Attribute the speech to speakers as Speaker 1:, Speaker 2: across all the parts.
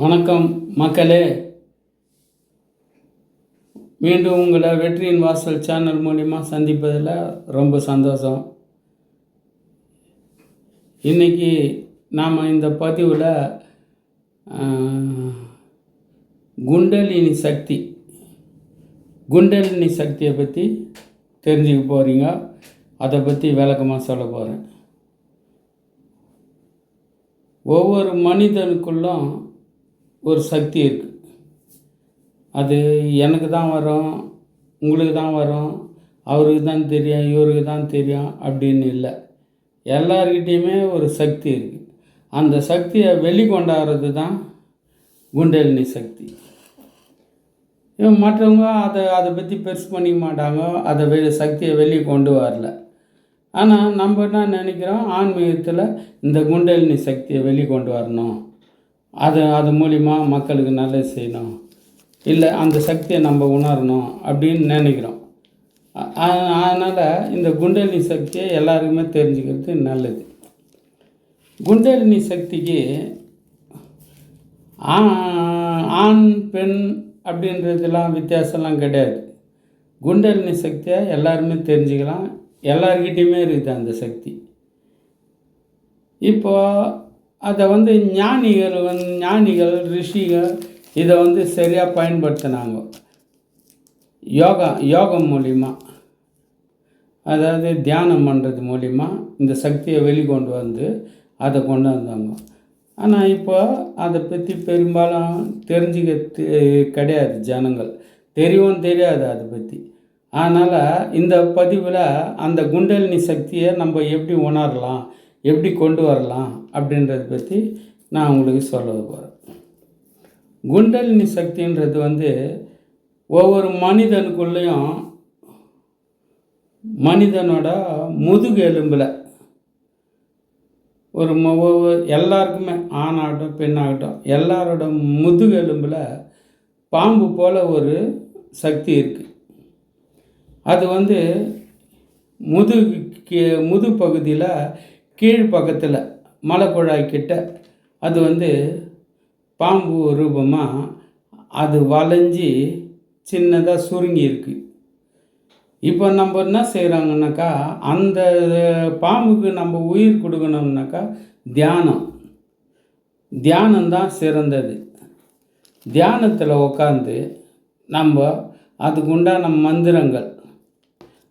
Speaker 1: வணக்கம் மக்களே. மீண்டும் உங்களை வெற்றியின் வாசல் சேனல் மூலிமா சந்திப்பதில் ரொம்ப சந்தோஷம். இன்றைக்கி நாம் இந்த பதிவில் குண்டலினி சக்தி குண்டலினி சக்தியை பற்றி தெரிஞ்சுக்க போகிறீங்க அதை பற்றி விளக்கமாக சொல்ல போகிறேன் ஒவ்வொரு மனிதனுக்குள்ளும் ஒரு சக்தி இருக்குது அது எனக்கு தான் வரும் உங்களுக்கு தான் வரும் அவருக்கு தான் தெரியும் இவருக்கு தான் தெரியும் அப்படின்னு இல்லை. எல்லார்கிட்டேயுமே ஒரு சக்தி இருக்குது அந்த சக்தியை வெளிக்கொண்டாடுறது தான் குண்டலினி சக்தி. மற்றவங்க அதை அதை பற்றி பெருசு பண்ணிக்க மாட்டாங்க அதை வெ சக்தியை வெளியே கொண்டு வரல. ஆனால் நம்ம என்ன நினைக்கிறோம்? ஆன்மீகத்தில் இந்த குண்டலினி சக்தியை வெளிக்கொண்டு வரணும். அது அது மூலிமா மக்களுக்கு நல்லது செய்யணும். இல்லை அந்த சக்தியை நம்ம உணரணும் அப்படின்னு நினைக்கிறோம். அதனால் இந்த குண்டலினி சக்தியை எல்லாருக்குமே தெரிஞ்சுக்கிறது நல்லது. குண்டலினி சக்திக்கு ஆண் பெண் அப்படின்றதுலாம் வித்தியாசம்லாம் கிடையாது. குண்டலினி சக்தியை எல்லாருமே தெரிஞ்சுக்கலாம். எல்லார்கிட்டேயுமே இருக்குது அந்த சக்தி. இப்போது அதை வந்து ஞானிகள் வந்து ஞானிகள் ரிஷிகள் இதை வந்து சரியாக பயன்படுத்தினாங்க. யோகா யோகம் மூலிமா அதாவது தியானம் பண்ணுறது மூலிமா இந்த சக்தியை வெளிக்கொண்டு வந்து அதை கொண்டு வந்தாங்க. ஆனால் இப்போ அதை பற்றி பெரும்பாலும் தெரிஞ்சுக்க கிடையாது ஜனங்கள். தெரியவும் தெரியாது அதை பற்றி அதனால் இந்த பதிவில் அந்த குண்டலினி சக்தியை நம்ம எப்படி உணரலாம்? எப்படி கொண்டு வரலாம் அப்படின்றத பற்றி நான் உங்களுக்கு சொல்ல போகிறேன் குண்டலினி சக்தின்றது வந்து ஒவ்வொரு மனிதனுக்குள்ளேயும் மனிதனோட முதுகு எலும்பில் ஒரு ம- ஒவ்வொரு எல்லாருக்குமே ஆணாகட்டும் பெண்ணாகட்டும் எல்லாரோட முதுகு எலும்பில் பாம்பு போல் ஒரு சக்தி இருக்குது அது வந்து முதுகு முது பகுதியில் கீழ் பக்கத்தில் மலைக்குழாய் கிட்ட அது வந்து பாம்பு ரூபமாக அது வளைஞ்சி சின்னதாக சுருங்கி இருக்குது இப்போ நம்ம என்ன செய்கிறாங்கனாக்கா அந்த பாம்புக்கு நம்ம உயிர் கொடுக்கணும்னாக்கா தியானம். தியானம்தான் சிறந்தது. தியானத்தில் உட்காந்து நம்ம அதுக்குண்டான மந்திரங்கள்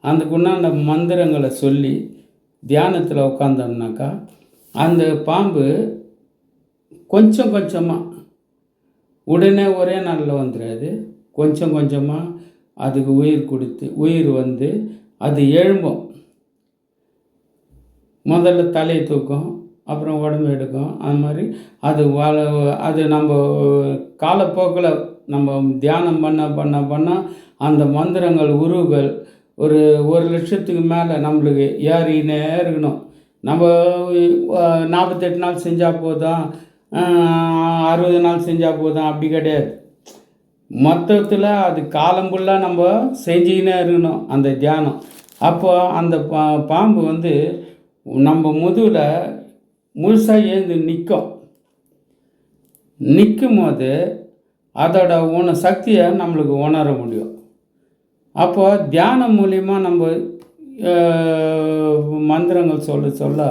Speaker 1: அதுக்குண்டான மந்திரங்களை சொல்லி தியானத்தில் உட்காந்தோம்னாக்கா அந்த பாம்பு கொஞ்சம் கொஞ்சமாக உடனே ஒரே நாளில் வந்துடாது கொஞ்சம் கொஞ்சமாக அதுக்கு உயிர் கொடுத்து உயிர் வந்து அது எழும்பும். முதல்ல தலையை தூக்கும் அப்புறம் உடம்பு எடுக்கும். அது மாதிரி அது வள அது நம்ம காலப்போக்கில் நம்ம தியானம் பண்ண பண்ண பண்ண அந்த மந்திரங்கள் உருவுகள் ஒரு ஒரு லட்சத்துக்கு மேலே நம்மளுக்கு ஏறினே இருக்கணும். நம்ம நாற்பத்தெட்டு நாள் செஞ்சால் போதும் அறுபது நாள் செஞ்சால் போதும் அப்படி கிடையாது. மொத்தத்தில் அது காலம் ஃபுல்லாக நம்ம செஞ்சுக்கினே இருக்கணும் அந்த தியானம். அப்போ அந்த பா பாம்பு வந்து நம்ம முதுகில் முழுசாக ஏந்து நிற்கும் நிற்கும் போது அதோட உண சக்தியை நம்மளுக்கு உணர முடியும். அப்போ தியானம் மூலிமா நம்ம மந்திரங்கள் சொல்ல சொல்ல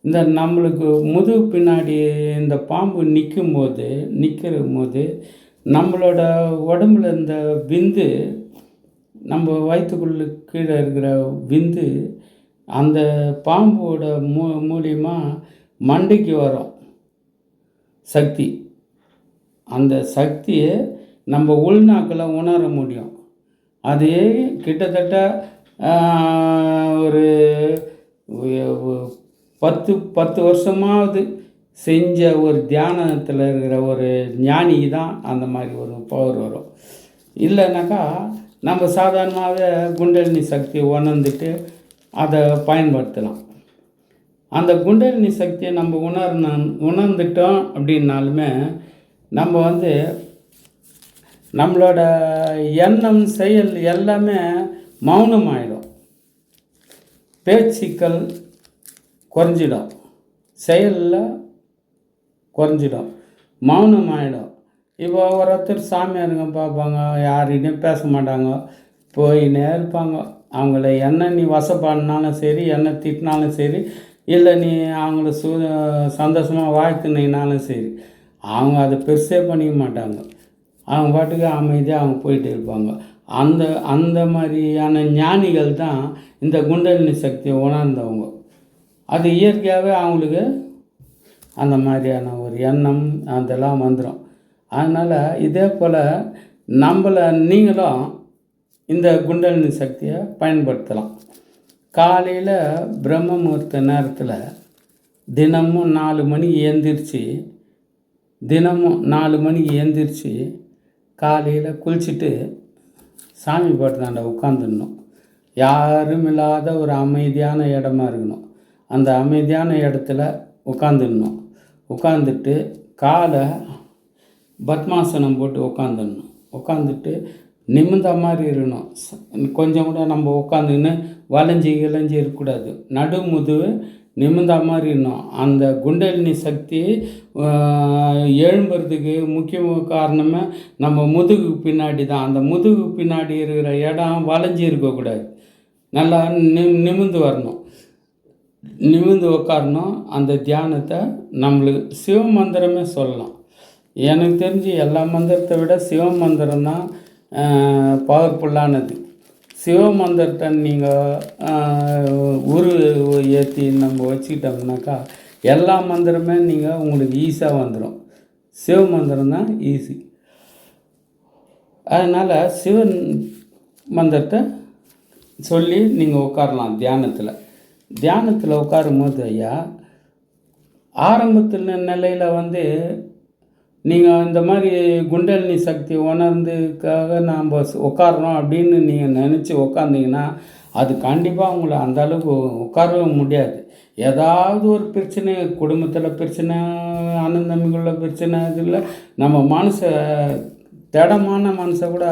Speaker 1: இந்த நம்மளுக்கு முதுகு பின்னாடி இந்த பாம்பு நிற்கும் போது நிற்கிற போது நம்மளோட உடம்புல இந்த விந்து நம்ம வயிற்றுக்குள்ள கீழே இருக்கிற விந்து அந்த பாம்போட மூ மூலியமாக மண்டைக்கு வரும் சக்தி. அந்த சக்தியை நம்ம உள்நாக்கில் உணர முடியும். அதே கிட்டத்தட்ட ஒரு பத்து பத்து வருஷமாவது செஞ்ச ஒரு தியானத்தில் இருக்கிற ஒரு ஞானி தான் அந்த மாதிரி ஒரு பவர் வரும். இல்லைனாக்கா நம்ம சாதாரணமாகவே குண்டலினி சக்தி உணர்ந்துட்டு அதை பயன்படுத்தலாம். அந்த குண்டலினி சக்தியை நம்ம உணர்ன உணர்ந்துட்டோம் அப்படின்னாலுமே நம்ம வந்து நம்மளோட எண்ணம் செயல் எல்லாமே மௌனமாயிடும். பேச்சுக்கள் குறைஞ்சிடும். செயலில் குறைஞ்சிடும். மௌனம் ஆகிடும் இப்போ ஒருத்தர் சாமியாருங்க பார்ப்பாங்க யார்கிட்டையும் பேச மாட்டாங்க போயினே இருப்பாங்க அவங்கள என்ன நீ வசப்பாடினாலும் சரி என்ன திட்டினாலும் சரி இல்லை நீ அவங்கள சு சந்தோஷமாக வாழ்த்துனீங்கனாலும் சரி அவங்க அதை பெருசே பண்ணிக்க மாட்டாங்க. அவங்க பாட்டுக்கு அமைதியாக அவங்க போயிட்டு இருப்பாங்க. அந்த அந்த மாதிரியான ஞானிகள் தான் இந்த குண்டலினி சக்தியை உணர்ந்தவங்க. அது இயற்கையாகவே அவங்களுக்கு அந்த மாதிரியான ஒரு எண்ணம் அதெல்லாம் வந்துடும் அதனால் இதே போல் நம்மளை நீங்களும் இந்த குண்டலினி சக்தியை பயன்படுத்தலாம். காலையில் பிரம்ம முகூர்த்த நேரத்தில் தினமும் நாலு மணிக்கு எழுந்திரிச்சு தினமும் நாலு மணிக்கு எழுந்திரிச்சு காலையில் குளிச்சுட்டு சாமி பாட்டுதாண்ட உட்காந்துடணும் யாரும் இல்லாத ஒரு அமைதியான இடமா இருக்கணும். அந்த அமைதியான இடத்துல உட்காந்துடணும் உட்காந்துட்டு காலை பத்மாசனம் போட்டு உட்காந்துடணும் உட்காந்துட்டு நிமிர்ந்த மாதிரி இருக்கணும். கொஞ்சம் கூட நம்ம உட்காந்துன்னு வளைஞ்சி கிளைஞ்சி இருக்கக்கூடாது. நடு முதுகு நிமிர்ந்த மாதிரி இருந்தோம். அந்த குண்டலினி சக்தி எழும்புறதுக்கு முக்கிய காரணமே நம்ம முதுகு பின்னாடி தான். அந்த முதுகு பின்னாடி இருக்கிற இடம் வளைஞ்சி இருக்கக்கூடாது. நல்லா நி நிமிர்ந்து வரணும். நிமிர்ந்து உட்காரணும் அந்த தியானத்தை நம்மளுக்கு சிவ மந்திரமே சொல்லலாம். எனக்கு தெரிஞ்சு எல்லா மந்திரத்தை விட சிவ மந்திரம் தான் பவர்ஃபுல்லானது சிவ மந்திரத்தை நீங்கள் உரு ஏற்றி நம்ம வச்சுக்கிட்டோம்னாக்கா எல்லா மந்திரமே நீங்கள் உங்களுக்கு ஈஸியாக வந்துடும் சிவ மந்திரம் தான் ஈஸி அதனால் சிவன் மந்திரத்தை சொல்லி நீங்கள் உட்காரலாம் தியானத்தில். தியானத்தில் உட்காரும் போது ஐயா ஆரம்பத்தில் நிலையில் வந்து நீங்கள் இந்த மாதிரி குண்டலினி சக்தி உணர்ந்துக்காக நாம் உட்கார்றோம் அப்படின்னு நீங்கள் நினச்சி உட்காந்திங்கன்னா அது கண்டிப்பாக உங்களை அந்த அளவுக்கு உட்காரவே முடியாது. ஏதாவது ஒரு பிரச்சனை குடும்பத்தில் பிரச்சனை அண்ணன் தம்பிக்குள்ள பிரச்சனை இதில் நம்ம மனசை திடமான மனசை கூட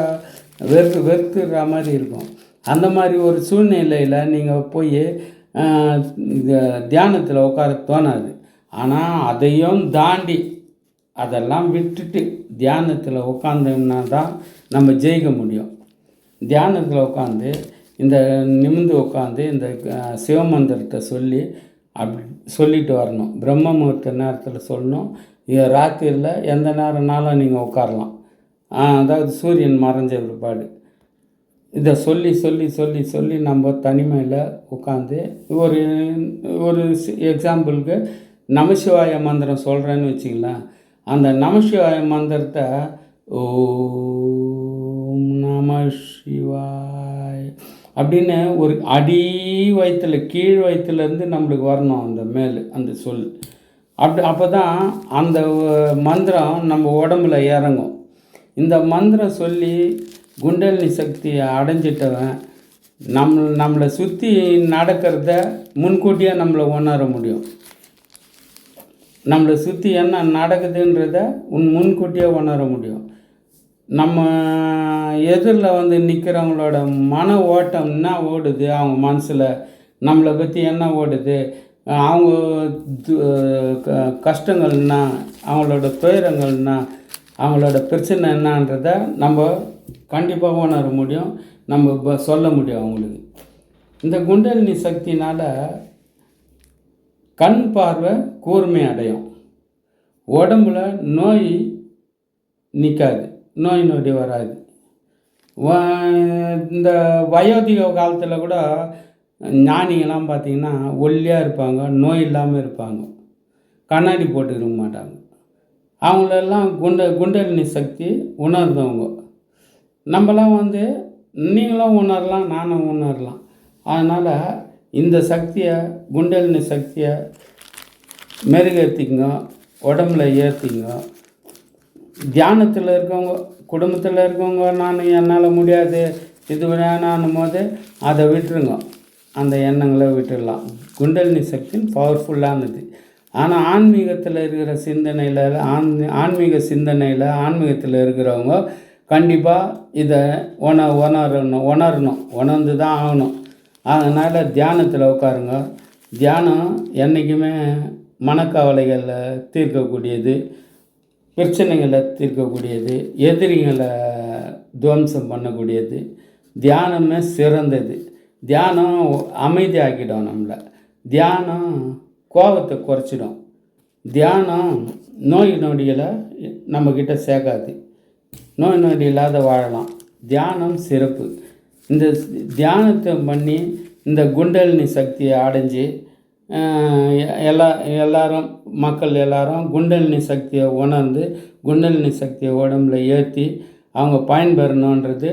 Speaker 1: வெறுத்து வெறுத்துற மாதிரி இருக்கும். அந்த மாதிரி ஒரு சூழ்நிலையில் நீங்கள் போய் தியானத்தில் உட்கார தோணாது. ஆனால் அதையும் தாண்டி அதெல்லாம் விட்டுட்டு தியானத்தில் உட்காந்தோம்னா தான் நம்ம ஜெயிக்க முடியும். தியானத்தில் உட்காந்து இந்த நிமிந்து உட்காந்து இந்த சிவமந்திரத்தை சொல்லி அப் சொல்லிட்டு வரணும். பிரம்ம முகூர்த்த நேரத்தில் சொல்லணும். இது ராத்திரியில் எந்த நேரம்னாலும் நீங்கள் உட்காரலாம் அதாவது சூரியன் மறைஞ்ச பிற்பாடு. இதை சொல்லி சொல்லி சொல்லி சொல்லி நம்ம தனிமையில் உட்காந்து ஒரு ஒரு எக்ஸாம்பிளுக்கு நமசிவாய மந்திரம் சொல்கிறேன்னு வச்சுங்களேன் அந்த நமசிவாய மந்திரத்தை ஓம் நம சிவாய். அப்படின்னு ஒரு அடி வயிற்றுல கீழ் வயிற்றுலேருந்து நம்மளுக்கு வரணும் அந்த மேல் அந்த சொல். அப்படி அப்போ தான் அந்த மந்திரம் நம்ம உடம்புல இறங்கும். இந்த மந்திரம் சொல்லி குண்டலினி சக்தியை அடைஞ்சிட்டவன் நம்ம நம்மளை சுற்றி நடக்கிறத முன்கூட்டியே நம்மளை உணர முடியும். நம்மளை சுற்றி என்ன நடக்குதுன்றத உன் முன்கூட்டியே உணர முடியும். நம்ம எதிரில் வந்து நிற்கிறவங்களோட மன ஓட்டம் என்ன ஓடுது? அவங்க மனசில் நம்மளை பற்றி என்ன ஓடுது? அவங்க க- கஷ்டங்கள் என்ன? அவங்களோட துயரங்கள் என்ன? அவங்களோட பிரச்சனை என்னன்றத நம்ம கண்டிப்பாக உணர முடியும். நம்ம சொல்ல முடியும் அவங்களுக்கு. இந்த குண்டலினி சக்தினால் கண் பார்வை கூர்மை அடையும். உடம்புல நோய் நிற்காது நோய் நொடி வராது. இந்த வயோதிக காலத்தில் கூட ஞானிகள்லாம் பார்த்தீங்கன்னா ஒல்லியாக இருப்பாங்க நோய் இல்லாமல் இருப்பாங்க. கண்ணாடி போட்டுக்க மாட்டாங்க. அவங்களெல்லாம் குண்ட குண்டலினி சக்தி உணர்ந்தவங்க. நம்மலாம் வந்து நீங்களும் உணரலாம் நானும் உணரலாம். அதனால் இந்த சக்தியை குண்டலினி சக்தியை மெருகேற்றிங்க உடம்புல ஏற்றிங்க தியானத்தில் இருக்கவங்க குடும்பத்தில் இருக்கவங்க நான் என்னால் முடியாது இது வேணான்னும் போது அதை விட்டுருங்க. அந்த எண்ணங்களை விட்டுடலாம். குண்டலினி சக்தி பவர்ஃபுல்லானது ஆனால் ஆன்மீகத்தில் இருக்கிற சிந்தனையில் ஆன் ஆன்மீக சிந்தனையில் ஆன்மீகத்தில் இருக்கிறவங்க கண்டிப்பாக இதை உண உணரணும் உணரணும். உணர்ந்து தான் ஆகணும். அதனால் தியானத்தில் உட்காருங்க தியானம் என்றைக்குமே மனக்கவலைகளை தீர்க்கக்கூடியது பிரச்சனைகளை தீர்க்கக்கூடியது எதிரிகளை துவம்சம் பண்ணக்கூடியது. தியானமே சிறந்தது. தியானம் அமைதியாக்கிடும் நம்மளை. தியானம் கோபத்தை குறைச்சிடும். தியானம் நோய் நொடிகளை நம்மக்கிட்ட சேர்க்காது. நோய் நொடி இல்லாத வாழலாம். தியானம் சிறப்பு. இந்த தியானத்தை பண்ணி இந்த குண்டலினி சக்தியை அடைஞ்சு எல்லா எல்லாரும் மக்கள் எல்லாரும் குண்டலினி சக்தியை உணர்ந்து குண்டலினி சக்தியை உடம்புல ஏற்றி அவங்க பயன்பெறணுன்றது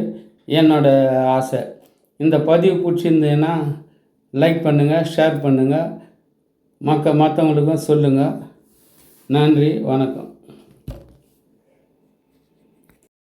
Speaker 1: என்னோட ஆசை. இந்த பதிவு பிடிச்சிருந்ததுன்னா லைக் பண்ணுங்கள் ஷேர் பண்ணுங்கள் மக்க மற்றவங்களுக்கும் சொல்லுங்கள் நன்றி வணக்கம்.